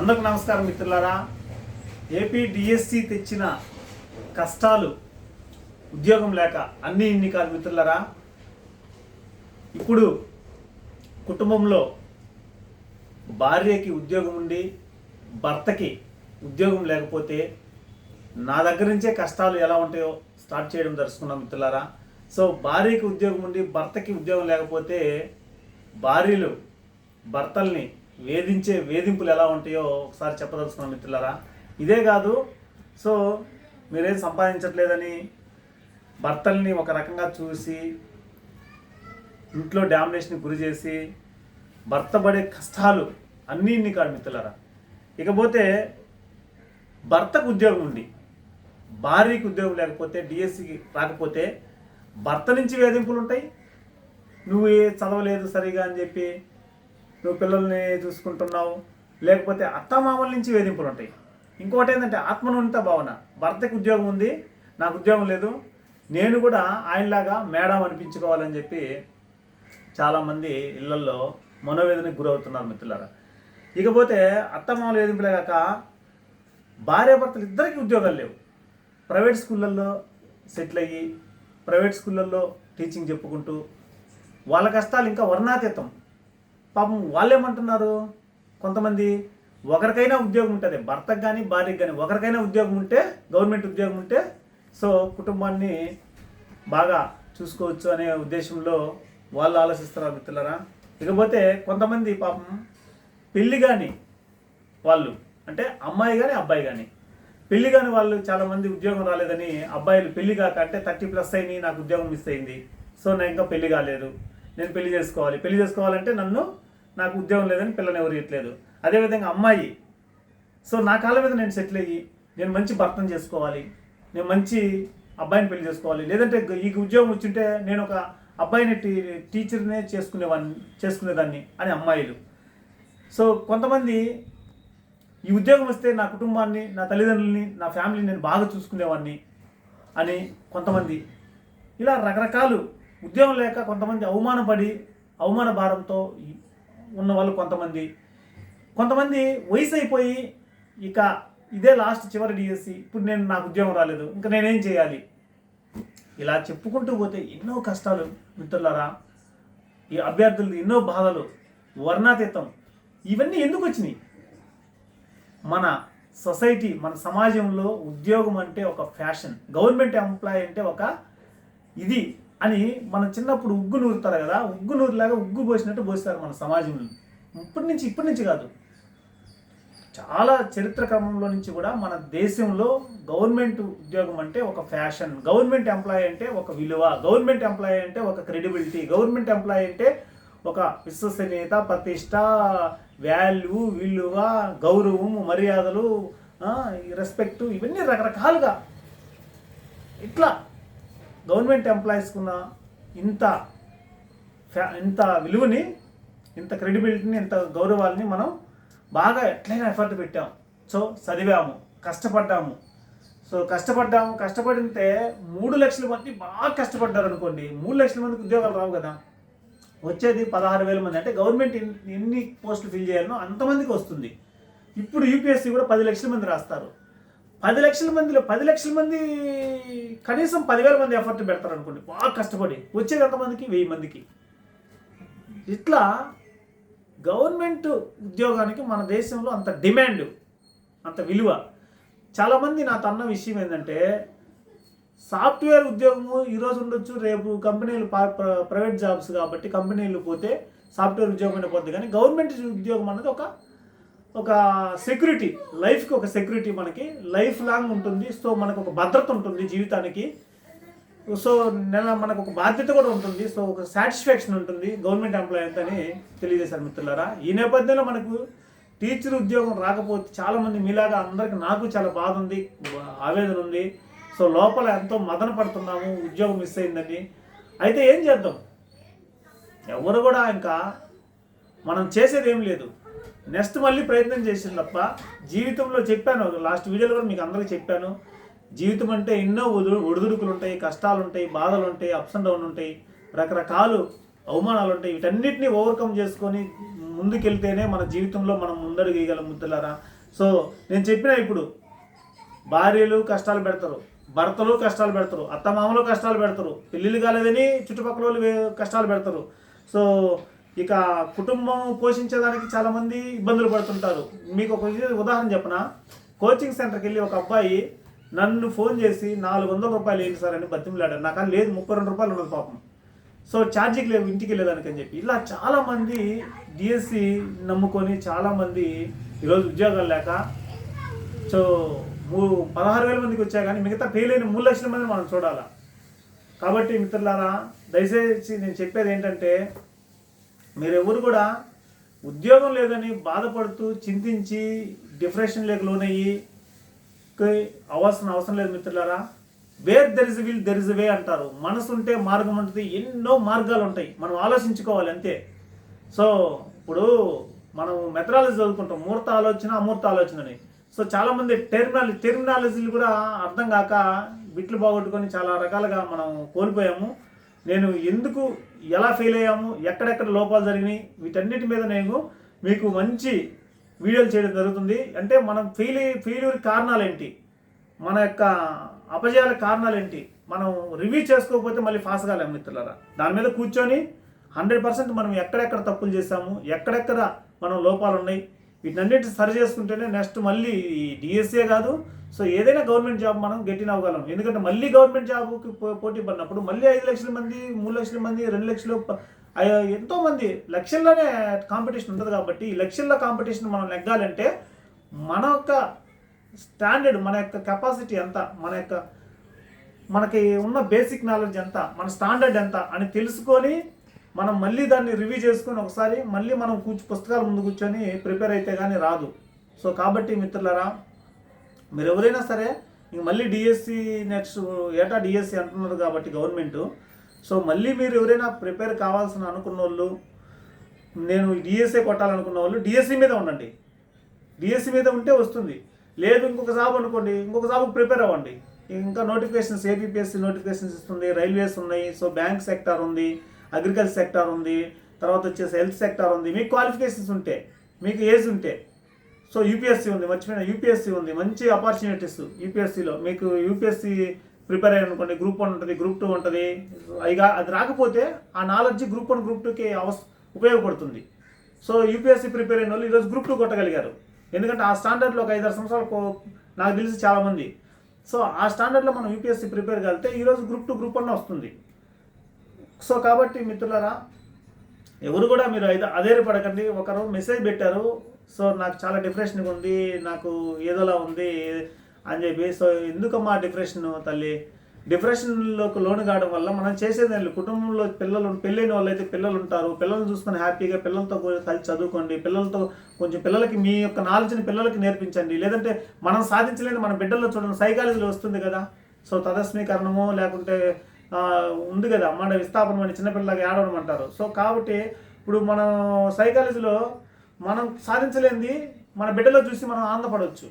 అందరికి నమస్కారం మిత్రులారా. ఏపీ డిఎస్సి తెచ్చిన కష్టాలు ఉద్యోగం లేక అన్ని ఇన్ని కాదు మిత్రులారా. ఇప్పుడు కుటుంబంలో భార్యకి ఉద్యోగం ఉండి భర్తకి ఉద్యోగం లేకపోతే నా దగ్గర నుంచే కష్టాలు ఎలా ఉంటాయో స్టార్ట్ చేయడం దర్శకున్నాం మిత్రులారా. సో భార్యకి ఉద్యోగం ఉండి భర్తకి ఉద్యోగం లేకపోతే భార్యలు భర్తల్ని వేధించే వేధింపులు ఎలా ఉంటాయో ఒకసారి చెప్పదలుచుకున్నాను మిత్రులారా. ఇదే కాదు సో మీరేం సంపాదించట్లేదని భర్తల్ని ఒక రకంగా చూసి ఇంట్లో డామినేషన్ గురి చేసి భర్త పడే కష్టాలు అన్నీ ఇన్ని కాదు మిత్రులారా. ఇకపోతే భర్తకు ఉద్యోగం ఉంది. భార్యకి ఉద్యోగం లేకపోతే డిఎస్సికి రాకపోతే భర్త నుంచి వేధింపులు ఉంటాయి. నువ్వు ఏ చదవలేదు సరిగా అని చెప్పి నువ్వు పిల్లల్ని చూసుకుంటున్నావు. లేకపోతే అత్తమామల నుంచి వేధింపులు ఉంటాయి. ఇంకోటి ఏంటంటే ఆత్మనుంత భావన. భర్తకి ఉద్యోగం ఉంది నాకు ఉద్యోగం లేదు నేను కూడా ఆయనలాగా మేడం అనిపించుకోవాలని చెప్పి చాలామంది ఇళ్ళల్లో మనోవేదనకు గురవుతున్నారు మిత్రులారా. ఇకపోతే అత్తమామల వేధింపులే కాక భార్యాభర్తలు ఇద్దరికి ఉద్యోగాలు లేవు. ప్రైవేట్ స్కూళ్ళల్లో సెటిల్ అయ్యి ప్రైవేట్ స్కూళ్ళల్లో టీచింగ్ చెప్పుకుంటూ వాళ్ళ కష్టాలు ఇంకా వర్ణాతీతం. పాపం వాళ్ళేమంటున్నారు? కొంతమంది ఒకరికైనా ఉద్యోగం ఉంటుంది భర్తకు కానీ భార్యకు కానీ ఒకరికైనా ఉద్యోగం ఉంటే గవర్నమెంట్ ఉద్యోగం ఉంటే సో కుటుంబాన్ని బాగా చూసుకోవచ్చు అనే ఉద్దేశంలో వాళ్ళు ఆలోచిస్తున్నారు మిత్రులరా. ఇకపోతే కొంతమంది పాపం పెళ్ళి కానీ వాళ్ళు అంటే అమ్మాయి కానీ అబ్బాయి కానీ పెళ్ళి కాని వాళ్ళు చాలా మంది ఉద్యోగం రాలేదని అబ్బాయిలు పెళ్ళి కాక అంటే థర్టీ ప్లస్ అయినాయి నాకు ఉద్యోగం మిస్ అయింది సో నేను ఇంకా పెళ్ళి కాలేదు నేను పెళ్ళి చేసుకోవాలి పెళ్ళి చేసుకోవాలంటే నన్ను నాకు ఉద్యోగం లేదని పిల్లని ఎవరు ఇట్లేదు అదేవిధంగా అమ్మాయి. సో నా కాళ్ళ మీద నేను సెటిల్ అయ్యి నేను మంచి భర్తను చేసుకోవాలి. నేను మంచి అబ్బాయిని పెళ్ళి చేసుకోవాలి. లేదంటే ఈ ఉద్యోగం వచ్చింటే నేను ఒక అబ్బాయిని టీ టీచర్నే చేసుకునేవాడిని చేసుకునేదాన్ని అని అమ్మాయిలు. సో కొంతమంది ఈ ఉద్యోగం వస్తే నా కుటుంబాన్ని నా తల్లిదండ్రుల్ని నా ఫ్యామిలీని నేను బాగా చూసుకునేవాడిని అని కొంతమంది. ఇలా రకరకాలు ఉద్యోగం లేక కొంతమంది అవమానపడి అవమాన భారంతో ఉన్న వాళ్ళు కొంతమంది. కొంతమంది వయసు అయిపోయి ఇక ఇదే లాస్ట్ చివరి డిఎస్సి ఇప్పుడు నేను నాకు ఉద్యోగం రాలేదు. ఇంకా నేనేం చేయాలి? ఇలా చెప్పుకుంటూ పోతే ఎన్నో కష్టాలు మిత్రులారా. ఈ అభ్యర్థులు ఎన్నో బాధలు వర్ణాతీతం. ఇవన్నీ ఎందుకు వచ్చినాయి? మన సొసైటీ మన సమాజంలో ఉద్యోగం అంటే ఒక ఫ్యాషన్. గవర్నమెంట్ ఎంప్లాయీ అంటే ఒక ఇది. అని మన చిన్నప్పుడు ఉగ్గు నూరుతారు కదా ఉగ్గు నూరులాగా ఉగ్గు పోసినట్టు పోస్తారు మన సమాజంలో. ఇప్పటి నుంచి ఇప్పటి నుంచి కాదు. చాలా చరిత్ర క్రమంలో నుంచి కూడా మన దేశంలో గవర్నమెంట్ ఉద్యోగం అంటే ఒక ఫ్యాషన్ గవర్నమెంట్ ఎంప్లాయీ అంటే ఒక విలువ గవర్నమెంట్ ఎంప్లాయీ అంటే ఒక క్రెడిబిలిటీ గవర్నమెంట్ ఎంప్లాయీ అంటే ఒక విశ్వసనీయత ప్రతిష్ట వాల్యూ విలువ గౌరవం మర్యాదలు రెస్పెక్ట్ ఇవన్నీ రకరకాలుగా ఇట్లా గవర్నమెంట్ ఎంప్లాయీస్కున్న ఇంత ఫ్యా- ఇంత విలువని ఇంత క్రెడిబిలిటీని ఇంత గౌరవాల్ని మనం బాగా ఎట్లయినా ఎఫర్ట్ పెట్టాము సో చదివాము కష్టపడ్డాము. సో కష్టపడ్డాము కష్టపడితే మూడు లక్షల మంది బాగా కష్టపడ్డారు అనుకోండి మూడు లక్షల మందికి ఉద్యోగాలు రావు కదా. వచ్చేది పదహారు వేల మంది. అంటే గవర్నమెంట్ ఎన్ని పోస్టులు ఫిల్ చేయాలనో అంతమందికి వస్తుంది. ఇప్పుడు యూపీఎస్సీ కూడా పది లక్షల మంది రాస్తారు. పది లక్షల మందిలో పది లక్షల మంది కనీసం పదివేల మంది ఎఫర్ట్ పెడతారు అనుకోండి బాగా కష్టపడి వచ్చేది ఎంతమందికి? వెయ్యి మందికి. ఇట్లా గవర్నమెంట్ ఉద్యోగానికి మన దేశంలో అంత డిమాండ్ అంత విలువ. చాలామంది నా తన్న విషయం ఏంటంటే సాఫ్ట్వేర్ ఉద్యోగము ఈరోజు ఉండొచ్చు రేపు కంపెనీలు ప్ర- ప్రైవేట్ జాబ్స్ కాబట్టి కంపెనీలు పోతే సాఫ్ట్వేర్ ఉద్యోగం అయినా పోతుంది కానీ గవర్నమెంట్ ఉద్యోగం అనేది ఒక ఒక సెక్యూరిటీ లైఫ్కి ఒక సెక్యూరిటీ మనకి. లైఫ్ లాంగ్ ఉంటుంది. సో మనకు ఒక భద్రత ఉంటుంది జీవితానికి. సో నెల మనకు ఒక బాధ్యత కూడా ఉంటుంది. సో ఒక సాటిస్ఫాక్షన్ ఉంటుంది గవర్నమెంట్ ఎంప్లాయీ అని తెలియజేశారు మిత్రులారా. ఈ నేపథ్యంలో మనకు టీచర్ ఉద్యోగం రాకపోతే చాలామంది మీలాగా అందరికి నాకు చాలా బాధ ఉంది ఆవేదన ఉంది. సో లోపల ఎంతో మదన పడుతున్నాము ఉద్యోగం మిస్ అయిందని. అయితే ఏం చేద్దాం? ఎవరు కూడా ఇంకా మనం చేసేది ఏం లేదు. నెక్స్ట్ మళ్ళీ ప్రయత్నం చేసింది తప్ప జీవితంలో చెప్పాను లాస్ట్ వీడియోలో కూడా మీకు అందరికీ చెప్పాను. జీవితం అంటే ఎన్నో ఒడు ఒడిదుడుకులు ఉంటాయి కష్టాలు ఉంటాయి బాధలు ఉంటాయి అప్స్ అండ్ డౌన్ ఉంటాయి రకరకాలు అవమానాలు ఉంటాయి వీటన్నిటిని ఓవర్కమ్ చేసుకొని ముందుకెళ్తేనే మన జీవితంలో మనం ముందడుగేయగలం ముద్దులారా సో నేను చెప్పిన ఇప్పుడు భార్యలు కష్టాలు పెడతారు భర్తలు కష్టాలు పెడతారు అత్తమామలు కష్టాలు పెడతారు పెళ్ళిళ్ళు కాలేదని చుట్టుపక్కల వాళ్ళు కష్టాలు పెడతారు. సో ఇక కుటుంబం పోషించేదానికి చాలామంది ఇబ్బందులు పడుతుంటారు. మీకు ఒక ఉదాహరణ చెప్పనా? కోచింగ్ సెంటర్కి వెళ్ళి ఒక అబ్బాయి నన్ను ఫోన్ చేసి నాలుగు వందల రూపాయలు ఏంటి సార్ అని బతిమలాడాడు. నాకు లేదు ముప్పై రెండు రూపాయలు ఉండదు పాపం. సో ఛార్జీకి లేవు ఇంటికి వెళ్ళేదానికి అని చెప్పి. ఇలా చాలామంది డిఎస్సి నమ్ముకొని చాలామంది ఈరోజు ఉద్యోగాలు లేక సో మూ పదహారు వేల మందికి వచ్చా కానీ మిగతా ఫెయిల్ అయిన మూడు లక్షల మంది మనం చూడాలా. కాబట్టి మిత్రులారా దయచేసి నేను చెప్పేది ఏంటంటే మీరెవరు కూడా ఉద్యోగం లేదని బాధపడుతూ చింతించి డిప్రెషన్ లేక లోనయ్యి అవసరం అవసరం లేదు మిత్రులారా. Where there is will there is way అంటారు. మనసు ఉంటే మార్గం ఉంటుంది ఎన్నో మార్గాలు ఉంటాయి. మనం ఆలోచించుకోవాలి అంతే. సో ఇప్పుడు మనం మెథడాలజీ చదువుకుంటాం. మూర్త ఆలోచన అమూర్త ఆలోచన అని. సో చాలామంది టెర్మినాలజీ టెర్మినాలజీలు కూడా అర్థం కాక బిట్లు బాగొట్టుకొని చాలా రకాలుగా మనం కోల్పోయాము. నేను ఎందుకు ఎలా ఫెయిల్ అయ్యాము ఎక్కడెక్కడ లోపాలు జరిగినాయి వీటన్నిటి మీద నేను మీకు మంచి వీడియోలు చేయడం జరుగుతుంది. అంటే మనం ఫెయిల్ ఫెయిల్యూర్ కారణాలు ఏంటి? మన యొక్క అపజయాల కారణాలు ఏంటి? మనం రివ్యూ చేసుకోకపోతే మళ్ళీ ఫాస్ట్ కాలేము మిత్రులరా. దాని మీద కూర్చొని హండ్రెడ్ పర్సెంట్ మనం ఎక్కడెక్కడ తప్పులు చేసాము ఎక్కడెక్కడ మనం లోపాలు ఉన్నాయి వీటన్నిటి సరి చేసుకుంటేనే నెక్స్ట్ మళ్ళీ డిఎస్ఏ కాదు సో ఏదైనా గవర్నమెంట్ జాబ్ మనం గెట్టిన అవ్వగలం. ఎందుకంటే మళ్ళీ గవర్నమెంట్ జాబ్కి పో- పోటీ పడినప్పుడు మళ్ళీ ఐదు లక్షల మంది మూడు లక్షల మంది రెండు లక్షలు ఎంతో మంది లక్షల్లోనే కాంపిటీషన్ ఉంటుంది కాబట్టి ఈ లక్షల్లో కాంపిటీషన్ మనం నెగ్గాలంటే మన యొక్క స్టాండర్డ్ మన యొక్క కెపాసిటీ ఎంత మన యొక్క మనకి ఉన్న బేసిక్ నాలెడ్జ్ ఎంత మన స్టాండర్డ్ ఎంత అని తెలుసుకొని మనం మళ్ళీ దాన్ని రివ్యూ చేసుకొని ఒకసారి మళ్ళీ మనం కూర్చు పుస్తకాల ముందు కూర్చొని ప్రిపేర్ అయితే కానీ రాదు. సో కాబట్టి మిత్రులరా మీరు ఎవరైనా సరే ఇంక మళ్ళీ డిఎస్సి నెక్స్ట్ ఏటా డిఎస్సి అంటున్నారు కాబట్టి గవర్నమెంట్ సో మళ్ళీ మీరు ఎవరైనా ప్రిపేర్ కావాల్సిన అనుకున్న వాళ్ళు నేను డిఎస్ఏ కొట్టాలనుకున్న వాళ్ళు డిఎస్సి మీద ఉండండి. డిఎస్సి మీద ఉంటే వస్తుంది. లేదు ఇంకొక జాబ్ అనుకోండి ఇంకొక జాబ్కి ప్రిపేర్ అవ్వండి. ఇంకా నోటిఫికేషన్స్ ఏపీపీఎస్సీ నోటిఫికేషన్స్ ఇస్తుంది రైల్వేస్ ఉన్నాయి సో బ్యాంక్ సెక్టార్ ఉంది అగ్రికల్చర్ సెక్టార్ ఉంది తర్వాత వచ్చేసి హెల్త్ సెక్టార్ ఉంది. మీకు క్వాలిఫికేషన్స్ ఉంటే మీకు ఏజ్ ఉంటే సో యూపీఎస్సీ ఉంది మర్చిపోయిన యూపీఎస్సీ ఉంది. మంచి ఆపర్చునిటీస్ యూపీఎస్సీలో మీకు యూపీఎస్సీ ప్రిపేర్ అయ్యారు అనుకోండి గ్రూప్ వన్ ఉంటుంది గ్రూప్ టూ ఉంటుంది. ఇక అది రాకపోతే ఆ నాలెడ్జ్ గ్రూప్ వన్ గ్రూప్ టూకి అవస ఉపయోగపడుతుంది. సో యూపీఎస్సీ ప్రిపేర్ అయిన వాళ్ళు ఈరోజు గ్రూప్ టూ కొట్టగలిగారు. ఎందుకంటే ఆ స్టాండర్డ్లో ఒక ఐదారు సంవత్సరాలు నాకు తెలిసి చాలామంది. సో ఆ స్టాండర్డ్లో మనం యూపీఎస్సీ ప్రిపేర్ కలిగితే ఈరోజు గ్రూప్ టూ గ్రూప్ వన్ వస్తుంది. సో కాబట్టి మిత్రులారా ఎవరు కూడా మీరు అయితే అధైర్యపడకండి. ఒకరు మెసేజ్ పెట్టారు సో నాకు చాలా డిప్రెషన్గా ఉంది నాకు ఏదోలా ఉంది అని చెప్పి. సో ఎందుకమ్మా డిప్రెషన్ తల్లి? డిప్రెషన్లోకి లోను కావడం వల్ల మనం చేసేది ఏం కుటుంబంలో పిల్లలు పెళ్ళైన వాళ్ళు అయితే పిల్లలు ఉంటారు పిల్లల్ని చూసుకొని హ్యాపీగా పిల్లలతో కలిసి చదువుకోండి పిల్లలతో కొంచెం పిల్లలకి మీ యొక్క నాలెడ్జ్ని పిల్లలకి నేర్పించండి. లేదంటే మనం సాధించలేని మన బిడ్డల్లో చూడండి సైకాలజీలో వస్తుంది కదా. సో తదస్మీకరణము లేకుంటే ఉంది కదా. మన విస్థాపనం అని చిన్నపిల్లలకి ఆడవడం అంటారు. సో కాబట్టి ఇప్పుడు మనం సైకాలజీలో మనం సాధించలేనిది మన బిడ్డలో చూసి మనం ఆనందపడవచ్చు.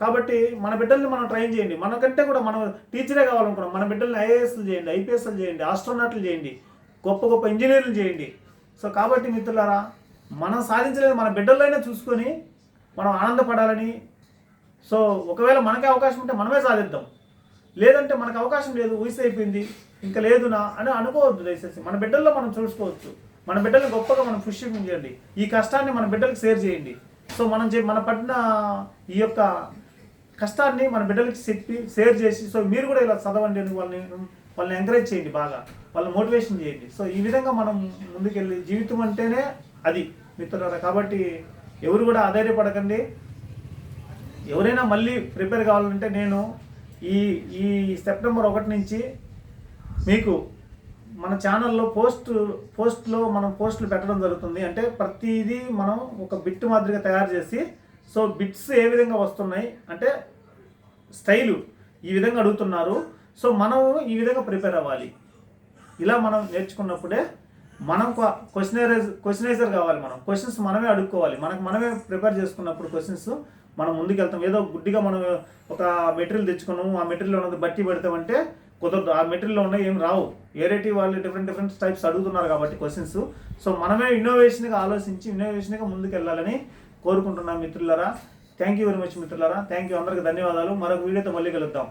కాబట్టి మన బిడ్డల్ని మనం ట్రైన్ చేయండి. మనకంటే కూడా మనం టీచరే కావాలనుకున్నాం. మన బిడ్డల్ని ఐఏఎస్లు చేయండి ఐపీఎస్లు చేయండి ఆస్ట్రోనాట్లు చేయండి గొప్ప గొప్ప ఇంజనీర్లు చేయండి. సో కాబట్టి మిత్రులారా మనం సాధించలేదు మన బిడ్డలైనా చూసుకొని మనం ఆనందపడాలని సో ఒకవేళ మనకే అవకాశం ఉంటే మనమే సాధిద్దాం. లేదంటే మనకు అవకాశం లేదు వయసు అయిపోయింది ఇంకా లేదునా అని అనుకోవద్దు దయచేసి. మన బిడ్డల్లో మనం చూసుకోవచ్చు. మన బిడ్డలు గొప్పగా మనం పుష్పింగ్ చేయండి. ఈ కష్టాన్ని మన బిడ్డలకు షేర్ చేయండి. సో మనం చే మన పట్టిన ఈ యొక్క కష్టాన్ని మన బిడ్డలకి చెప్పి షేర్ చేసి సో మీరు కూడా ఇలా చదవండి అని వాళ్ళని వాళ్ళని ఎంకరేజ్ చేయండి బాగా. వాళ్ళని మోటివేషన్ చేయండి. సో ఈ విధంగా మనం ముందుకెళ్ళి జీవితం అంటేనే అది మిత్రులారా. కాబట్టి ఎవరు కూడా ఆధైర్యపడకండి ఎవరైనా మళ్ళీ ప్రిపేర్ కావాలంటే నేను ఈ ఈ సెప్టెంబర్ ఒకటి నుంచి మీకు మన ఛానల్లో పోస్ట్ పోస్ట్లో మనం పోస్టులు పెట్టడం జరుగుతుంది. అంటే ప్రతిదీ మనం ఒక బిట్ మాదిరిగా తయారు చేసి సో బిట్స్ ఏ విధంగా వస్తున్నాయి అంటే స్టైలు ఈ విధంగా అడుగుతున్నారు. సో మనం ఈ విధంగా ప్రిపేర్ అవ్వాలి. ఇలా మనం నేర్చుకున్నప్పుడే మనం క్వశ్చనైజ్ క్వశ్చనైజర్ కావాలి మనం. క్వశ్చన్స్ మనమే అడుక్కోవాలి. మనకు మనమే ప్రిపేర్ చేసుకున్నప్పుడు క్వశ్చన్స్ మనం ముందుకు వెళ్తాం ఏదో గుడ్డిగా మనం ఒక మెటీరియల్ తెచ్చుకున్నాము ఆ మెటీరియల్ ఉన్నది బట్టి పెడతామంటే కుదరదు. ఆ మెటీరియల్లో ఉన్నాయి ఏం రావు. ఏరేటి వాళ్ళు డిఫరెంట్ డిఫరెంట్ టైప్స్ అడుగుతున్నారు కాబట్టి క్వశ్చన్స్ సో మనమే ఇన్నోవేషన్గా ఆలోచించి ఇన్నోవేషన్గా ముందుకు వెళ్ళాలని కోరుకుంటున్నాం మిత్రులరా. థ్యాంక్ యూ వెరీ మచ్ మిత్రులరా. థ్యాంక్ యూ అందరికి ధన్యవాదాలు. మరొక వీడియోతో మళ్ళీ కలుద్దాం.